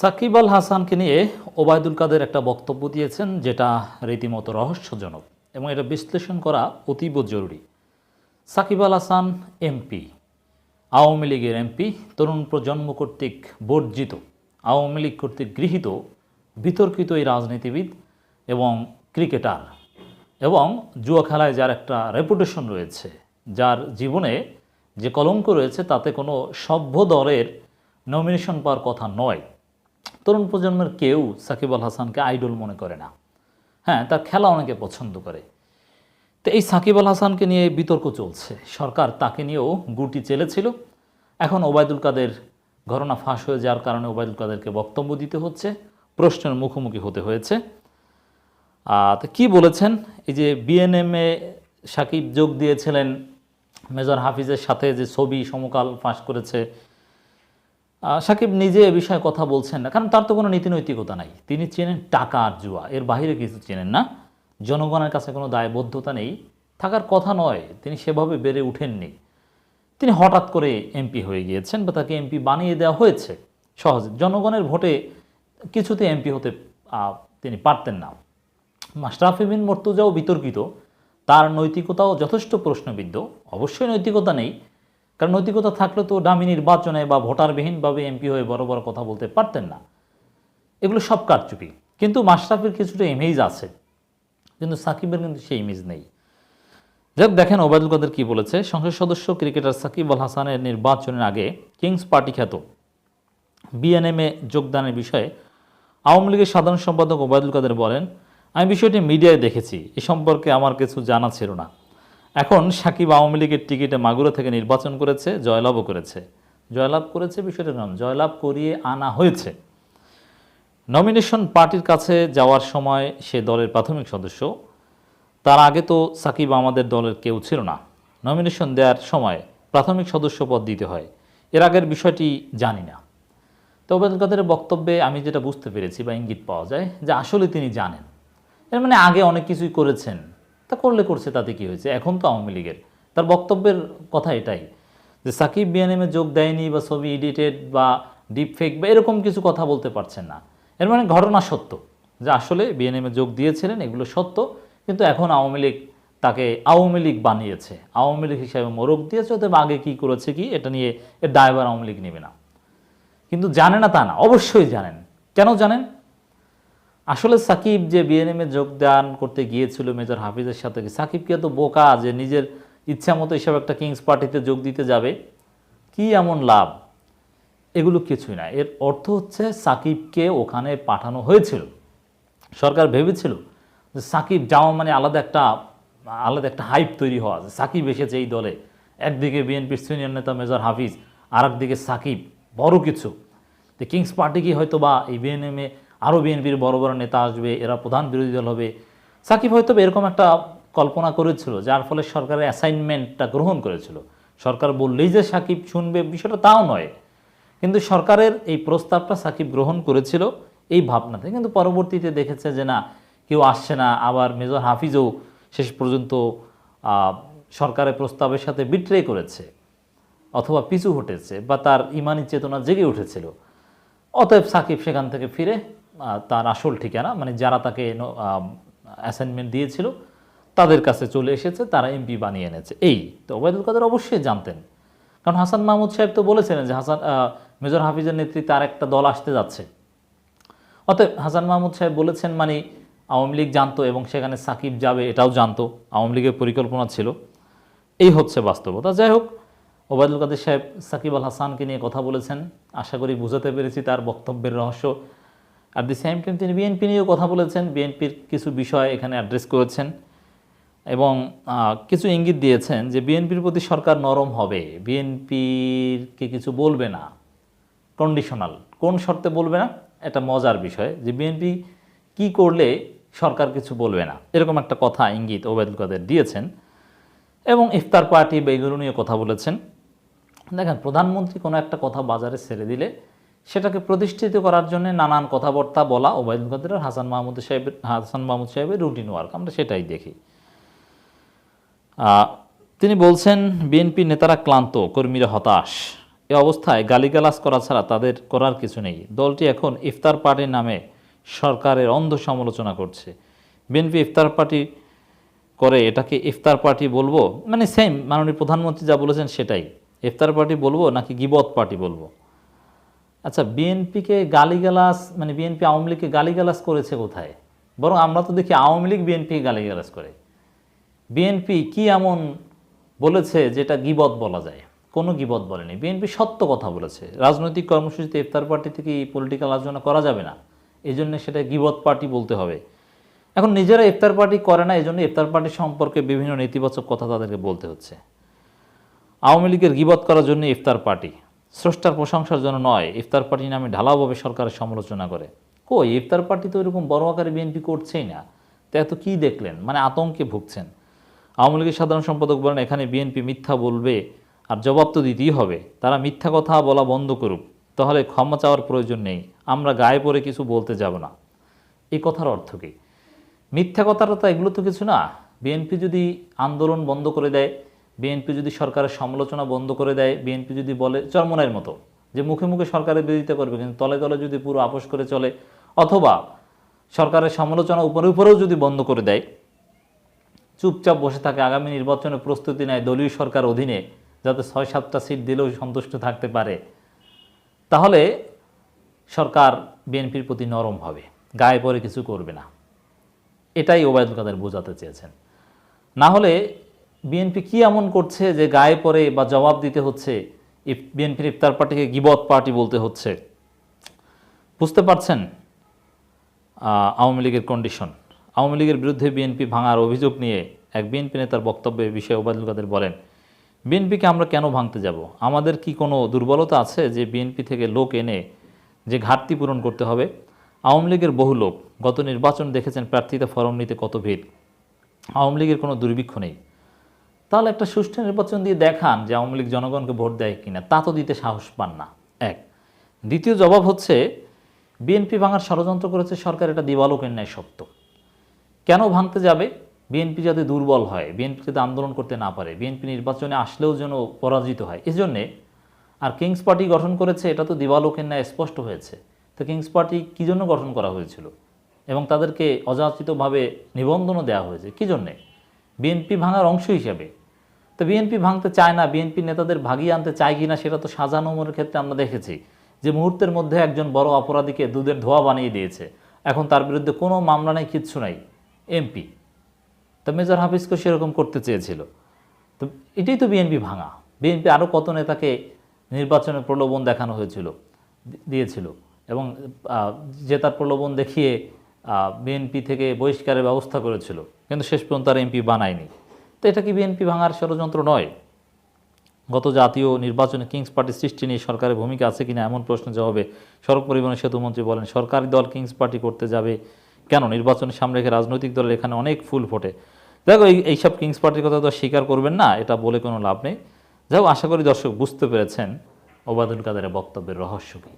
সাকিব আল হাসানকে নিয়ে ওবায়দুল কাদের একটা বক্তব্য দিয়েছেন, যেটা রীতিমতো রহস্যজনক এবং এটা বিশ্লেষণ করা অতীব জরুরি। সাকিব আল হাসান এমপি, আওয়ামী লীগের এমপি, তরুণ প্রজন্ম কর্তৃক বর্জিত, আওয়ামী লীগ কর্তৃক গৃহীত, বিতর্কিত এই রাজনীতিবিদ এবং ক্রিকেটার। এবং জুয়া খেলায় যার একটা রেপুটেশন রয়েছে, যার জীবনে যে কলঙ্ক রয়েছে, তাতে কোনো সভ্য দলের নমিনেশন পাওয়ার কথা নয়। তরুণ প্রজন্মের কেউ সাকিব আল হাসানকে আইডল মনে করে না। হ্যাঁ তার খেলা অনেকে পছন্দ করে। তো এই সাকিব আল হাসানকে নিয়ে বিতর্ক চলছে। সরকার তাকে নিয়েও গুটি চেলেছিল। এখন ওবায়দুল কাদের ঘটনা ফাঁস হয়ে যাওয়ার কারণে ওবায়দুল কাদেরকে বক্তব্য দিতে হচ্ছে। প্রশ্নের মুখোমুখি হতে হয়েছে। তো কী বলেছেন? এই যে বিএনএমে সাকিব যোগ দিয়েছিলেন, মেজর হাফিজের সাথে যে ছবি সমকাল ফাঁস করেছে সাকিব নিজে এ বিষয়ে কথা বলছেন না, কারণ তার তো কোনো নীতি নৈতিকতা নাই। তিনি চেনেন টাকা আর জুয়া, এর বাইরে কিছু চেনেন না। জনগণের কাছে কোনো দায়বদ্ধতা নেই। থাকার কথা নয়, তিনি সেভাবে বেড়ে উঠেননি তিনি হঠাৎ করে এমপি হয়ে গিয়েছেন, বা তাকে এমপি বানিয়ে দেওয়া হয়েছে। সহজে, জনগণের ভোটে কিছুতে এমপি হতে তিনি পারতেন না। মাশরাফি বিন মর্তুজাও বিতর্কিত। তার নৈতিকতাও যথেষ্ট প্রশ্নবিদ্ধ। অবশ্যই নৈতিকতা নেই। কারণ নৈতিকতা থাকলে তো ডামি নির্বাচনে বা ভোটারবিহীনভাবে এমপি হয়ে বড় বড় কথা বলতে পারতেন না। এগুলো সব কারচুপি। কিন্তু মাশরাফির কিছুটা ইমেজ আছে। কিন্তু সাকিবের কিন্তু সেই ইমেজ নেই। যাক, দেখেন ওবায়দুল কাদের কি বলেছে। সংসদ সদস্য ক্রিকেটার সাকিব আল হাসানের নির্বাচনের আগে কিংস পার্টি খ্যাত। বিএনএমে যোগদানের বিষয়ে আওয়ামী লীগের সাধারণ সম্পাদক ওবায়দুল কাদের বলেন, আমি বিষয়টি মিডিয়ায় দেখেছি। এ সম্পর্কে আমার কিছু জানা ছিল না। এখন সাকিব আওয়ামী লীগের টিকিটে মাগুরা থেকে নির্বাচন করেছে, জয়লাভও করেছে। জয়লাভ করেছে বিষয়টা নাম, জয়লাভ করিয়ে আনা হয়েছে। নমিনেশন পার্টির কাছে যাওয়ার সময় সে দলের প্রাথমিক সদস্য। তার আগে তো সাকিব আমাদের দলের কেউ ছিল না। নমিনেশন দেওয়ার সময় প্রাথমিক সদস্য পদ দিতে হয়। এর আগের বিষয়টি জানি না। তো ওবায়দুল কাদের বক্তব্যে আমি যেটা বুঝতে পেরেছি বা ইঙ্গিত পাওয়া যায় যে আসলে তিনি জানেন। এর মানে আগে অনেক কিছুই করেছেন। তা করলে করছে, তাতে কি হয়েছে? এখন তো আওয়ামী লীগের। তার বক্তব্যের কথা এটাই, যে সাকিব বিয়ানেমে যোগ দেয়নি বা ছবি এডিটেড বা ডিপ ফেক বা এরকম কিছু কথা বলতে পারছেন না। এর মানে ঘটনা সত্য, যে আসলে বিএনএমে যোগ দিয়েছিলেন, এগুলো সত্য, কিন্তু এখন আওয়ামী লীগ তাকে আওয়ামী লীগ বানিয়েছে। আওয়ামী লীগ হিসাবে মোরগ দিয়েছে, অতএব আগে কি করেছে কি, এটা নিয়ে এর দায়ভার আওয়ামী লীগ নেবে না। কিন্তু জানে না তা না, অবশ্যই জানেন। কেন জানেন? আসলে সাকিব যে বিএনএমে যোগদান করতে গিয়েছিল মেজর হাফিজের সাথে, সাকিব কি এত বোকা যে নিজের ইচ্ছা মতো এসব একটা কিংস পার্টিতে যোগ দিতে যাবে? কি এমন লাভ? এগুলো কিছুই না। এর অর্থ হচ্ছে সাকিবকে ওখানে পাঠানো হয়েছিল। সরকার ভেবেছিল যে সাকিব যাওয়া মানে আলাদা একটা আলাদা একটা হাইপ তৈরি হওয়া যে সাকিব এসেছে এই দলে। একদিকে বিএনপির সিনিয়র নেতা মেজর হাফিজ আর একদিকে সাকিব। বড় কিছু। যে কিংস পার্টি কি হয়তো বা এই বিএনএমে আরও বিএনপির বড় বড় নেতা আসবে, এরা প্রধান বিরোধী দল হবে। সাকিব হয়তো এরকম একটা কল্পনা করেছিল, যার ফলে সরকারের অ্যাসাইনমেন্টটা গ্রহণ করেছিল। সরকার বললেই যে সাকিব শুনবে, বিষয়টা তাও নয়। কিন্তু সরকারের এই প্রস্তাবটা সাকিব গ্রহণ করেছিল এই ভাবনাতে। কিন্তু পরবর্তীতে দেখেছে যে না, কেউ আসছে না। আবার মেজর হাফিজও শেষ পর্যন্ত সরকারের প্রস্তাবের সাথে বিট্রে করেছে, অথবা পিছু হটেছে, বা তার ইমানি চেতনা জেগে উঠেছিল। অতএব সাকিব সেখান থেকে ফিরে তার আসল ঠিকানা মানে যারা তাকে অ্যাসাইনমেন্ট দিয়েছিল, তাদের কাছে চলে এসেছে, তারা এমপি বানিয়ে এনেছে। এই তো ওবায়দুল কাদের অবশ্যই জানতেন। কারণ হাসান মাহমুদ সাহেব তো বলেছিলেন যে হাসান মেজর হাফিজের নেতৃত্বে আর একটা দল আসতে যাচ্ছে। অতএব হাসান মাহমুদ সাহেব বলেছেন মানে আওয়ামী লীগ জানতো এবং সেখানে সাকিব যাবে এটাও জানতো, আওয়ামী লীগের পরিকল্পনা ছিল। এই হচ্ছে বাস্তবতা। যাই হোক, ওবায়দুল কাদের সাহেব সাকিব আল হাসানকে নিয়ে কথা বলেছেন। আশা করি বুঝাতে পেরেছি তার বক্তব্যের রহস্য। অ্যাট দি সেম টাইম তিনি বিএনপি নিয়েও কথা বলেছেন। বিএনপির কিছু বিষয় এখানে অ্যাড্রেস করেছেন এবং কিছু ইঙ্গিত দিয়েছেন যে বিএনপির প্রতি সরকার নরম হবে। বিএনপিকে কিছু বলবে না। কন্ডিশনাল কোন শর্তে বলবে না? এটা মজার বিষয় যে বিএনপি কি করলে সরকার কিছু বলবে না। এরকম একটা কথা ইঙ্গিত ওবায়দুল কাদের দিয়েছেন এবং ইফতার পার্টি বা এগুলো নিয়ে কথা বলেছেন। দেখেন, প্রধানমন্ত্রী কোনো একটা কথা বাজারে ছেড়ে দিলে সেটাকে প্রতিষ্ঠিত করার জন্য নানান কথাবার্তা বলা ওবায়দুল কাদের হাসান মাহমুদ সাহেবের হাসান মাহমুদ সাহেবের রুটিন ওয়ার্ক আমরা সেটাই দেখি। তিনি বলছেন, বিএনপি নেতারা ক্লান্ত, কর্মীরা হতাশ। এ অবস্থায় গালিগালাজ করা ছাড়া তাদের করার কিছু নেই। দলটি এখন ইফতার পার্টির নামে সরকারের অন্ধ সমালোচনা করছে। বিএনপি ইফতার পার্টি করে এটাকে ইফতার পার্টি বলব? মানে সেম মাননীয় প্রধানমন্ত্রী যা বলেছেন সেটাই। ইফতার পার্টি বলব নাকি গিবত পার্টি বলব? আচ্ছা বিএনপিকে গালিগালাজ মানে বিএনপি আওয়ামী লীগকে গালিগালাজ করেছে কোথায়? বরং আমরা তো দেখি আওয়ামী লীগ বিএনপিকে গালিগালাজ করে। বিএনপি কি এমন বলেছে যেটা গিবত বলা যায়? কোনো গিবত বলেনি। বিএনপি সত্য কথা বলেছে। রাজনৈতিক কর্মসূচিতে ইফতার পার্টি থেকে পলিটিক্যাল আলোচনা করা যাবে না। এই জন্য সেটা গিবত পার্টি বলতে হবে। এখন নিজেরা ইফতার পার্টি করে না এই জন্য ইফতার পার্টি সম্পর্কে বিভিন্ন নেতিবাচক কথা তাদেরকে বলতে হচ্ছে। আওয়ামী লীগের গিবত করার জন্য ইফতার পার্টি। স্রষ্টার প্রশংসার জন্য নয়, ইফতার পার্টি নামে ঢালাওভাবে সরকারের সমালোচনা করে। কই, ইফতার পার্টি তো এরকম বড় আকারে বিএনপি করছেই না। তো এত কী দেখলেন? মানে আতঙ্কে ভুগছেন। আওয়ামী লীগের সাধারণ সম্পাদক বলেন, এখানে বিএনপি মিথ্যা বলবে আর জবাব তো দিতেই হবে। তারা মিথ্যা কথা বলা বন্ধ করুক। তাহলে ক্ষমা চাওয়ার প্রয়োজন নেই। আমরা গায়ে পড়ে কিছু বলতে যাব না। এই কথার অর্থ কী? মিথ্যা কথাটা তো এগুলো তো কিছু না। বিএনপি যদি আন্দোলন বন্ধ করে দেয় বিএনপি যদি সরকারের সমালোচনা বন্ধ করে দেয়, বিএনপি যদি বলে চরমনের মতো, যে মুখে মুখে সরকারের বিরোধিতা করবে, কিন্তু তলে তলে যদি পুরো আপোষ করে চলে, অথবা সরকারের সমালোচনা উপরে উপরেও যদি বন্ধ করে দেয়, চুপচাপ বসে থাকে, আগামী নির্বাচনে প্রস্তুতি নেয় দলীয় সরকার অধীনে, যাতে ছয় সাতটা সিট দিলেও সন্তুষ্ট থাকতে পারে, তাহলে সরকার বিএনপির প্রতি নরম হবে, গায়ে পরে কিছু করবে না। এটাই ওবায়দুল কাদের বোঝাতে চেয়েছেন। না হলে বিএনপি কি এমন করছে যে গায়ে পরে বা জবাব দিতে হচ্ছে? বিএনপির ইফতার পার্টিকে গিবত পার্টি বলতে হচ্ছে। বুঝতে পারছেন? আওয়ামী লীগের কন্ডিশন আওয়ামী লীগের বিরুদ্ধে বিএনপি ভাঙার অভিযোগ নিয়ে এক বিএনপি নেতার বক্তব্যে বিষয়ে ওবায়দুল কাদের বলেন বিএনপিকে আমরা কেন ভাঙতে যাব? আমাদের কি কোনো দুর্বলতা আছে যে বিএনপি থেকে লোক এনে যে ঘাটতি পূরণ করতে হবে? আওয়ামী লীগের বহু লোক গত নির্বাচন দেখেছেন প্রার্থীতে ফরম নিতে কত ভিড়। আওয়ামী লীগের কোনো দুর্ভিক্ষ নেই। তাহলে একটা সুষ্ঠু নির্বাচন দিয়ে দেখান যে আওয়ামী লীগ জনগণকে ভোট দেয় কিনা। তা তো দিতে সাহস পান না। এক। দ্বিতীয় জবাব হচ্ছে, বিএনপি ভাঙার ষড়যন্ত্র করেছে সরকার, এটা দিবালোকের ন্যায় সত্য। কেন ভাঙতে যাবে? বিএনপি যাতে দুর্বল হয়, বিএনপি যাতে আন্দোলন করতে না পারে, বিএনপি নির্বাচনে আসলেও যেন পরাজিত হয়। এজন্যে আর কিংস পার্টি গঠন করেছে, এটা তো দিবালোকের ন্যায় স্পষ্ট হয়েছে। তো কিংস পার্টি কী জন্য গঠন করা হয়েছিল? এবং তাদেরকে অযাচিতভাবে নিবন্ধনও দেওয়া হয়েছে। কী জন্যে? বিএনপি ভাঙার অংশ হিসেবে তো বিএনপি ভাঙতে চায় না, বিএনপি নেতাদের ভাগিয়ে আনতে চায় কি না সেটা তো শাহজাহান ওমরের ক্ষেত্রে আমরা দেখেছি। যে মুহূর্তের মধ্যে একজন বড় অপরাধীকে দুধের ধোয়া বানিয়ে দিয়েছে। এখন তার বিরুদ্ধে কোনো মামলা নেই, কিচ্ছু নাই। এমপি। তো মেজর হাফিজকে সেরকম করতে চেয়েছিল। তো এটাই তো বিএনপি ভাঙা। বিএনপি আরও কত নেতাকে নির্বাচনের প্রলোভন দেখানো হয়েছিল, দিয়েছিল। এবং জেতার প্রলোভন দেখিয়ে বিএনপি থেকে বহিষ্কারের ব্যবস্থা করেছিল। কিন্তু শেষ পর্যন্ত আর এমপি বানায়নি। তো এটা কি বিএনপি ভাঙার ষড়যন্ত্র নয়? গত জাতীয় নির্বাচনে কিংস পার্টি সৃষ্টি নিয়ে সরকারের ভূমিকা আছে কিনা এমন প্রশ্নের জবাবে সড়ক পরিবহন সেতুমন্ত্রী বলেন, সরকারি দল কিংস পার্টি করতে যাবে কেন? নির্বাচনের সামনে রেখে রাজনৈতিক দলের এখানে অনেক ফুল ফোটে। দেখো, এই, এইসব কিংস পার্টির কথা তো স্বীকার করবেন না, এটা বলে কোনো লাভ নেই। যাই আশা করি দর্শক বুঝতে পেরেছেন ওবায়দুল কাদেরের বক্তব্যের রহস্য কী।